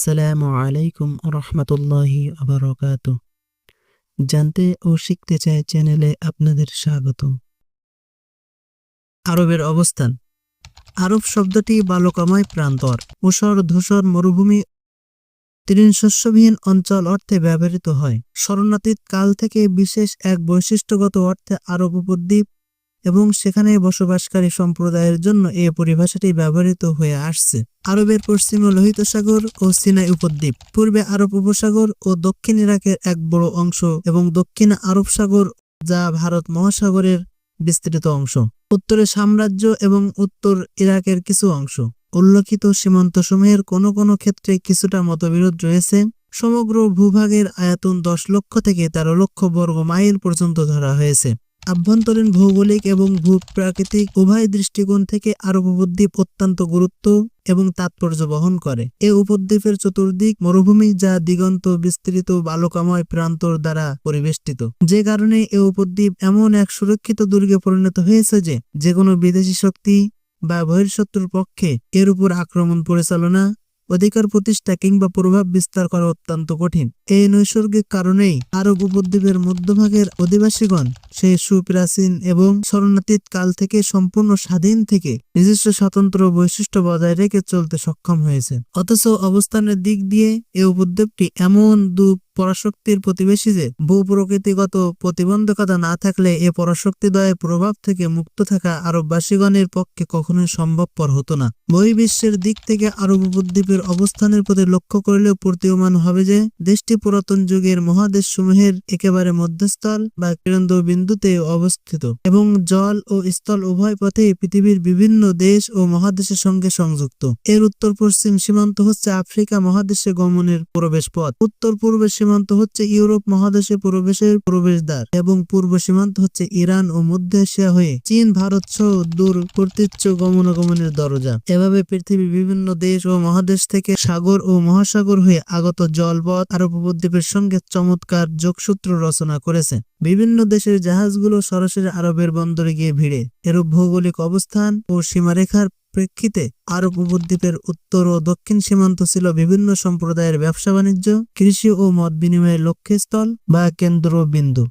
আসসালামু আলাইকুম রহমতুল্লাহি আবরকাত। জানতে ও শিখতে চাই চ্যানেলে আপনাদের স্বাগত আরবের অবস্থান। আরব শব্দটি বালুকাময় প্রান্তর। ঊষর ধূসর মরুভূমি তৃণশস্যবিহীন অঞ্চল অর্থে ব্যবহৃত হয়। শরণাতীত কাল থেকে বিশেষ এক বৈশিষ্ট্যগত অর্থে আরব উপদ্বীপ এবং সেখানে বসবাসকারী সম্প্রদায়ের জন্য এই পরিভাষাটি ব্যবহৃত হয়ে আসছে। আরবের পশ্চিমে লোহিত সাগর ও সিনাই উপদ্বীপ, পূর্বে আরব উপসাগর ও দক্ষিণ ইরাকের এক বড় অংশ এবং দক্ষিণ আরব সাগর যা ভারত মহাসাগরের বিস্তৃত অংশ। উত্তরে সাম্রাজ্য এবং উত্তর ইরাকের কিছু অংশ। উল্লেখিত সীমান্ত সমূহের কোনো কোনো ক্ষেত্রে কিছুটা মতবিরোধ রয়েছে। সমগ্র ভূভাগের আয়াতন দশ লক্ষ থেকে তেরো লক্ষ বর্গ মাইল পর্যন্ত ধরা হয়েছে। আভ্যন্তরীণ ভৌগোলিক এবং ভূপ্রাকৃতিক উভয় দৃষ্টিকোণ থেকে আরব উপদ্বীপ অত্যন্ত গুরুত্ব এবং তাৎপর্য বহন করে। এ উপদ্বীপের চতুর্দিক মরুভূমি যা দিগন্ত বিস্তৃত বালুকাময় প্রান্তর দ্বারা পরিবেষ্টিত। যে কারণে এ উপদ্বীপ এমন এক সুরক্ষিত দুর্গে পরিণত হয়েছে যে যে কোনো বিদেশি শক্তি বা বহির্শত্রুর পক্ষে এর উপর আক্রমণ, পরিচালনা অধিকার প্রতিষ্ঠা কিংবা প্রভাব বিস্তার করা অত্যন্ত কঠিন। এই নৈসর্গিক কারণেই আরব উপদ্বীপের মধ্যভাগের অধিবাসীগণ সেই সুপ্রাচীন এবং শরণাতীত কাল থেকে সম্পূর্ণ স্বাধীন থেকে নিজস্ব স্বতন্ত্র বৈশিষ্ট্য বজায় রেখে চলতে সক্ষম হয়েছে। অথচ অবস্থানের দিক দিয়ে এই উপদ্বীপটি এমন দু পরাশক্তির প্রতিবেশী যে ভূপ্রকৃতিগত প্রতিবন্ধকতা না থাকলে এ পরাশক্তিদ্বয়ের প্রভাব থেকে মুক্ত থাকা আরববাসীগণের পক্ষে কখনোই সম্ভবপর হতো না। বহির্বিশ্বের দিক থেকে আরব উপদ্বীপের অবস্থানের প্রতি লক্ষ্য করলেও প্রতীয়মান হবে যে দেশটি পুরাতন যুগের মহাদেশ সমূহের একেবারে মধ্যস্থল বা কেন্দ্র বিন্দুতে অবস্থিত এবং জল ও স্থল উভয় পথে পৃথিবীর বিভিন্ন দেশ ও মহাদেশের সঙ্গে সংযুক্ত। এর উত্তর পশ্চিম সীমান্ত হচ্ছে আফ্রিকা মহাদেশে গমনের প্রবেশ পথ উত্তর পূর্ব সীমান্ত হচ্ছে ইউরোপ মহাদেশে প্রবেশের প্রবেশদ্বার এবং পূর্ব সীমান্ত হচ্ছে ইরান ও মধ্য এশিয়া হয়ে চীন, ভারত সহ দূর কর্তৃত্ব গমনাগমনের দরজা। এভাবে পৃথিবীর বিভিন্ন দেশ ও মহাদেশ থেকে সাগর ও মহাসাগর হয়ে আগত জলপথ আরব উপদ্বীপের সঙ্গে চমৎকার যোগসূত্র রচনা করেছে। বিভিন্ন দেশের জাহাজগুলো সরাসরি আরবের বন্দরে গিয়ে ভিড়ে। এরূপ ভৌগোলিক অবস্থান ও সীমারেখার প্রেক্ষিতে আরব উপদ্বীপের উত্তর ও দক্ষিণ সীমান্ত ছিল বিভিন্ন সম্প্রদায়ের ব্যবসা বাণিজ্য কৃষি ও মত বিনিময়ের লক্ষ্যস্থল বা কেন্দ্রবিন্দু।